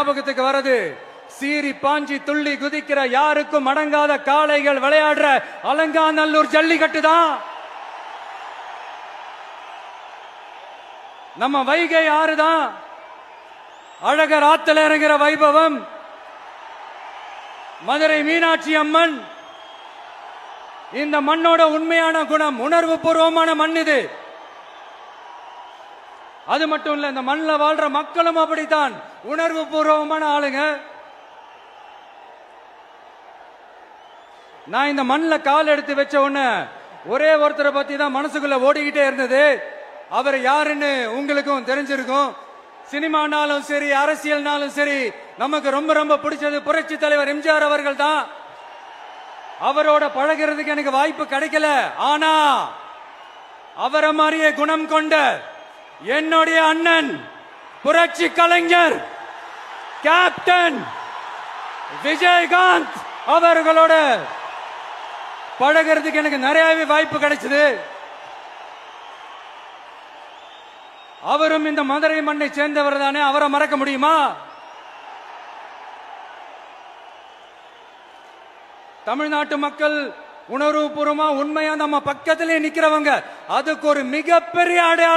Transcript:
ஞாபகத்துக்கு வருது சீரி பாஞ்சி துள்ளி குதிக்கிற யாருக்கும் அடங்காத காளைகள் விளையாடுற அலங்காநல்லூர் ஜல்லிக்கட்டு தான். நம்ம வைகை ஆறு தான். அழகர் ஆத்துல இறங்குற வைபவம். மதுரை மீனாட்சி அம்மன். இந்த மண்ணோட உண்மையான குணம் உணர்வு பூர்வமான மண் இது. அது மட்டும் இல்ல இந்த மண்ணில் வாழ்ற மக்களும் அப்படித்தான். உணர்வு பூர்வமான ஆளுங்க. நான் இந்த மண்ணில் கால் எடுத்து வச்ச உடனே ஒரே ஒருத்தரை பத்தி தான் மனசுக்குள்ள ஓடிக்கிட்டே இருந்தது. அவர் யாருன்னு உங்களுக்கும் தெரிஞ்சிருக்கும். சினிமானாலும் சரி அரசியல்னாலும் சரி நமக்கு ரொம்ப ரொம்ப பிடிச்சது புரட்சி தலைவர் எம்ஜிஆர் அவர்கள் தான் அவரோட பழகிறதுக்கு எனக்கு வாய்ப்பு கிடைக்கல. ஆனா அவரை மாதிரியே குணம் கொண்ட என்னுடைய அண்ணன் புரட்சி கலைஞர் கேப்டன் விஜயகாந்த் அவர்களோட பழகிறதுக்கு எனக்கு நிறையவே வாய்ப்பு கிடைச்சது. அவரும் இந்த மதுரை மண்ணை சேர்ந்தவர் தானே அவரை மறக்க முடியுமா? தமிழ்நாட்டு மக்கள் உணர்வுபூர்வமா உண்மையா நம்ம பக்கத்திலே நிக்கிறவங்க அதுக்கு ஒரு மிகப்பெரிய அடையாளம்